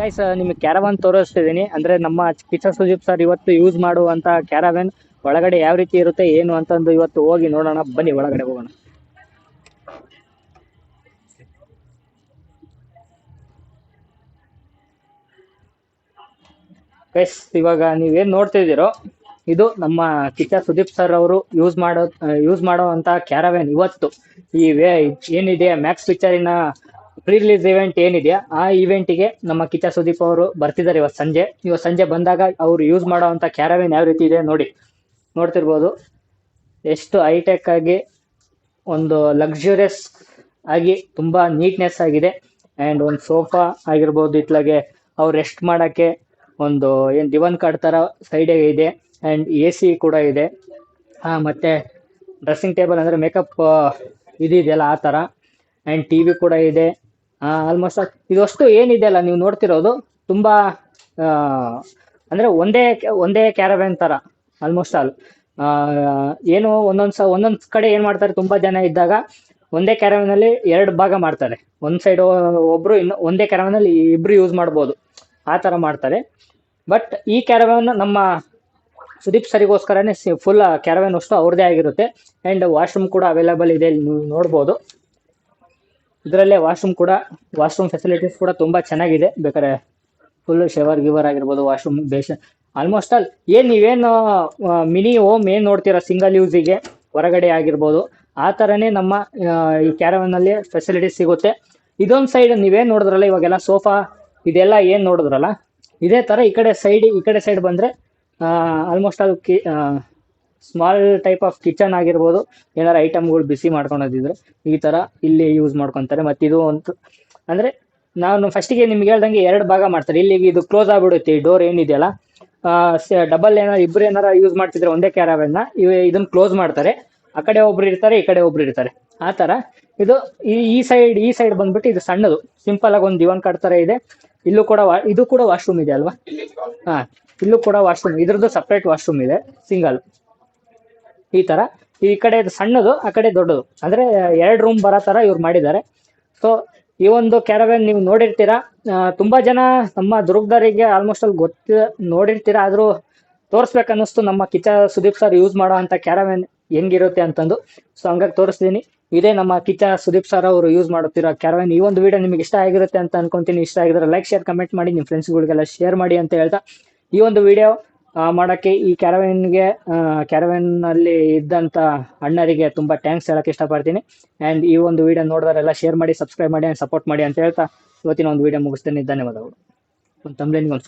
Guys ನಿಮಗೆ caravan ತೋರಿಸ್ತಿದ್ದೀನಿ ಅಂದ್ರೆ ನಮ್ಮ ಕಿಚನ್ ಸುದೀಪ್ ಸರ್ ಇವತ್ತು ಯೂಸ್ ಮಾಡುವಂಥ ಕ್ಯಾರವಾನ್ ಒಳಗಡೆ ಯಾವ ರೀತಿ ಇರುತ್ತೆ, ಏನು ಅಂತಂದು ಇವತ್ತು ಹೋಗಿ ನೋಡೋಣ. ಬನ್ನಿ, ಒಳಗಡೆ ಹೋಗೋಣ. ಗೈಸ್ ಇವಾಗ ನೀವೇನು ನೋಡ್ತಿದ್ದೀರೋ, ಇದು ನಮ್ಮ ಕಿಚ್ಚ ಸುದೀಪ್ ಸರ್ ಅವರು ಯೂಸ್ ಮಾಡೋ ಯೂಸ್ ಮಾಡೋ ಅಂತ ಕ್ಯಾರವೆನ್ ಇವತ್ತು. ಈ ವೇ, ಏನಿದೆ ಮ್ಯಾಕ್ಸ್ ಪಿಕ್ಚರಿನ ಪ್ರೀ ರಿಲೀಸ್ ಇವೆಂಟ್ ಏನಿದೆಯಾ, ಆ ಇವೆಂಟಿಗೆ ನಮ್ಮ ಕಿಚ್ಚ ಸುದೀಪ್ ಅವರು ಬರ್ತಿದ್ದಾರೆ ಇವತ್ತು ಸಂಜೆ. ಇವತ್ತು ಸಂಜೆ ಬಂದಾಗ ಅವರು ಯೂಸ್ ಮಾಡೋವಂಥ ಕ್ಯಾರವೇನ್ ಯಾವ ರೀತಿ ಇದೆ ನೋಡಿ. ನೋಡ್ತಿರ್ಬೋದು. ಎಷ್ಟು ಹೈಟೆಕ್ ಆಗಿ, ಒಂದು ಲಕ್ಸುರಿಯಸ್ ಆಗಿ, ತುಂಬ ನೀಟ್ನೆಸ್ ಆಗಿದೆ. ಆ್ಯಂಡ್ ಒಂದು ಸೋಫಾ ಆಗಿರ್ಬೋದು ಇತ್ಲಾಗೆ, ಅವ್ರು ರೆಸ್ಟ್ ಮಾಡೋಕ್ಕೆ ಒಂದು ಏನು ದಿವನ್ ಕಾರ್ಡ್ ಥರ ಸೈಡಿಗೆ ಇದೆ. ಆ್ಯಂಡ್ ಎ ಸಿ ಕೂಡ ಇದೆ. ಹಾಂ ಮತ್ತು ಡ್ರೆಸ್ಸಿಂಗ್ ಟೇಬಲ್ ಅಂದರೆ ಮೇಕಪ್ ಇದಿದೆಯಲ್ಲ ಆ ಥರ ಆ್ಯಂಡ್ ಟಿ ವಿ ಕೂಡ ಇದೆ. ಆಲ್ಮೋಸ್ಟ್ ಇದಷ್ಟು ಏನಿದೆಯಲ್ಲ ನೀವು ನೋಡ್ತಿರೋದು. ತುಂಬ ಅಂದರೆ ಒಂದೇ ಒಂದೇ ಕ್ಯಾರವ್ಯಾನ್ ಥರ ಆಲ್ಮೋಸ್ಟ್ ಆಲ್ ಏನು ಒಂದೊಂದು ಒಂದೊಂದು ಕಡೆ ಏನು ಮಾಡ್ತಾರೆ, ತುಂಬ ಜನ ಇದ್ದಾಗ ಒಂದೇ ಕ್ಯಾರವ್ಯಾನಲ್ಲಿ ಎರಡು ಭಾಗ ಮಾಡ್ತಾರೆ. ಒಂದು ಸೈಡ್ ಒಬ್ಬರು ಇನ್ನು, ಒಂದೇ ಕ್ಯಾರವ್ಯಾನಲ್ಲಿ ಇಬ್ರು ಯೂಸ್ ಮಾಡ್ಬೋದು. ಆ ಥರ ಮಾಡ್ತಾರೆ. ಬಟ್ ಈ ಕ್ಯಾರವ್ಯಾನ್ ನಮ್ಮ ಸುದೀಪ್ ಸರಿಗೋಸ್ಕರನೇ ಫುಲ್ ಕ್ಯಾರವ್ಯಾನ್ ಅಷ್ಟು ಅವ್ರದ್ದೇ ಆಗಿರುತ್ತೆ. ಆ್ಯಂಡ್ ವಾಶ್ರೂಮ್ ಕೂಡ ಅವೈಲೇಬಲ್ ಇದೆ, ನೀವು ನೋಡ್ಬೋದು. ಇದರಲ್ಲೇ ವಾಶ್ರೂಮ್ ಕೂಡ, ವಾಶ್ರೂಮ್ ಫೆಸಿಲಿಟೀಸ್ ಕೂಡ ತುಂಬ ಚೆನ್ನಾಗಿದೆ. ಬೇಕಾದ್ರೆ ಫುಲ್ ಶವರ್ ಗಿವರ್ ಆಗಿರ್ಬೋದು, ವಾಶ್ರೂಮ್, ಬೇಷ ಆಲ್ಮೋಸ್ಟ್ ಆಲ್ ಏನು ನೀವೇನು ಮಿನಿ ಹೋಮ್ ಏನು ನೋಡ್ತೀರಾ? ಸಿಂಗಲ್ ಯೂಸಿಗೆ ಹೊರಗಡೆ ಆಗಿರ್ಬೋದು. ಆ ಥರನೇ ನಮ್ಮ ಈ ಕ್ಯಾರವನ್ನಲ್ಲಿ ಫೆಸಿಲಿಟೀಸ್ ಸಿಗುತ್ತೆ. ಇದೊಂದು ಸೈಡ್ ನೀವೇನು ನೋಡಿದ್ರಲ್ಲ, ಇವಾಗೆಲ್ಲ ಸೋಫಾ ಇದೆಲ್ಲ ಏನು ನೋಡಿದ್ರಲ್ಲ, ಇದೇ ಥರ ಈ ಕಡೆ ಸೈಡ್ ಈ ಕಡೆ ಸೈಡ್ ಬಂದರೆ ಆಲ್ಮೋಸ್ಟ್ ಆಲ್ ಕಿ ಸ್ಮಾಲ್ ಟೈಪ್ ಆಫ್ ಕಿಚನ್ ಆಗಿರ್ಬೋದು, ಏನಾರು ಐಟಮ್ಗಳು ಬಿಸಿ ಮಾಡ್ಕೊಳೋದಿದ್ರೆ ಈ ಥರ ಇಲ್ಲಿ ಯೂಸ್ ಮಾಡ್ಕೊತಾರೆ. ಮತ್ತು ಇದು ಒಂದು ಅಂದರೆ ನಾನು ಫಸ್ಟಿಗೆ ನಿಮ್ಗೆ ಹೇಳ್ದಂಗೆ ಎರಡು ಭಾಗ ಮಾಡ್ತಾರೆ. ಇಲ್ಲಿ ಇದು ಕ್ಲೋಸ್ ಆಗ್ಬಿಡುತ್ತೆ, ಈ ಡೋರ್ ಏನಿದೆಯಲ್ಲ ಡಬಲ್ ಏನಾರು ಇಬ್ಬರು ಏನಾರ ಯೂಸ್ ಮಾಡ್ತಿದ್ರೆ ಒಂದೇ ಕ್ಯಾರಾವೆಲ್ನ ಇವ ಇದನ್ನು ಕ್ಲೋಸ್ ಮಾಡ್ತಾರೆ. ಆ ಕಡೆ ಒಬ್ರು ಇರ್ತಾರೆ, ಈ ಕಡೆ ಒಬ್ರು ಇರ್ತಾರೆ. ಆ ಥರ ಇದು ಈ ಸೈಡ್ ಈ ಸೈಡ್ ಬಂದ್ಬಿಟ್ಟು ಇದು ಸಣ್ಣದು. ಸಿಂಪಲ್ ಆಗಿ ಒಂದು ದಿವಾನ್ ಕಾಡ್ ಥರ ಇದೆ. ಇಲ್ಲೂ ಕೂಡ ಇದು ಕೂಡ ವಾಶ್ರೂಮ್ ಇದೆ ಅಲ್ವಾ? ಹಾ, ಇಲ್ಲೂ ಕೂಡ ವಾಶ್ರೂಮ್ ಇದ್ರದ್ದು ಸಪ್ರೇಟ್ ವಾಶ್ರೂಮ್ ಇದೆ ಸಿಂಗಲ್ ಈ ತರ. ಈ ಕಡೆ ಸಣ್ಣದು, ಆ ಕಡೆ ದೊಡ್ಡದು. ಅಂದ್ರೆ, ಎರಡು ರೂಮ್ ಬರೋ ಥರ ಇವ್ರು ಮಾಡಿದ್ದಾರೆ. ಸೊ ಈ ಒಂದು ಕ್ಯಾರವ್ಯಾನ್ ನೀವು ನೋಡಿರ್ತೀರಾ. ತುಂಬ ಜನ ನಮ್ಮ ದುರ್ಗದವರಿಗೆ ಆಲ್ಮೋಸ್ಟ್ ಅಲ್ಲಿ ಗೊತ್ತ, ನೋಡಿರ್ತೀರಾ. ಆದ್ರೂ ತೋರಿಸ್ಬೇಕನ್ನಿಸ್ತು ನಮ್ಮ ಕಿಚ್ಚ ಸುದೀಪ್ ಸರ್ ಯೂಸ್ ಮಾಡೋ ಅಂತ ಕ್ಯಾರವ್ಯಾನ್ ಹೆಂಗಿರುತ್ತೆ ಅಂತಂದು. ಸೊ ಹಂಗಾಗಿ ತೋರಿಸ್ತೀನಿ. ಇದೇ ನಮ್ಮ ಕಿಚ್ಚ ಸುದೀಪ್ ಸರ್ ಅವರು ಯೂಸ್ ಮಾಡುತ್ತಿರೋ ಕ್ಯಾರವ್ಯಾನ್ ಈ ಒಂದು ವಿಡಿಯೋ ನಿಮಗೆ ಇಷ್ಟ ಆಗಿರುತ್ತೆ ಅಂತ ಅನ್ಕೊಂತೀನಿ. ಇಷ್ಟ ಆಗಿದ್ರೆ ಲೈಕ್ ಶೇರ್ ಕಮೆಂಟ್ ಮಾಡಿ. ನಿಮ್ಮ ಫ್ರೆಂಡ್ಸ್ಗಳಿಗೆಲ್ಲ ಶೇರ್ ಮಾಡಿ ಅಂತ ಹೇಳ್ತಾ ಈ ಒಂದು ವಿಡಿಯೋ ಮಾಡೋಕ್ಕೆ ಈ ಕ್ಯಾರವೆನ್ಗೆ ಕ್ಯಾರವೆನ್ನಲ್ಲಿ ಇದ್ದಂಥ ಅಣ್ಣರಿಗೆ ತುಂಬ ಥ್ಯಾಂಕ್ಸ್ ಹೇಳಕ್ಕೆ ಇಷ್ಟಪಡ್ತೀನಿ. ಆ್ಯಂಡ್ ಈ ಒಂದು ವಿಡಿಯೋ ನೋಡಿದವರೆಲ್ಲ ಶೇರ್ ಮಾಡಿ ಸಬ್ಸ್ಕ್ರೈಬ್ ಮಾಡಿ ಆ್ಯಂಡ್ ಸಪೋರ್ಟ್ ಮಾಡಿ ಅಂತ ಹೇಳ್ತಾ ಇವತ್ತಿನ ಒಂದು ವೀಡಿಯೋ ಮುಗಿಸ್ತೇನೆ. ಧನ್ಯವಾದಗಳು. ಒಂದು ತಮ್ಲೇನಿಗೆ ಒಂದು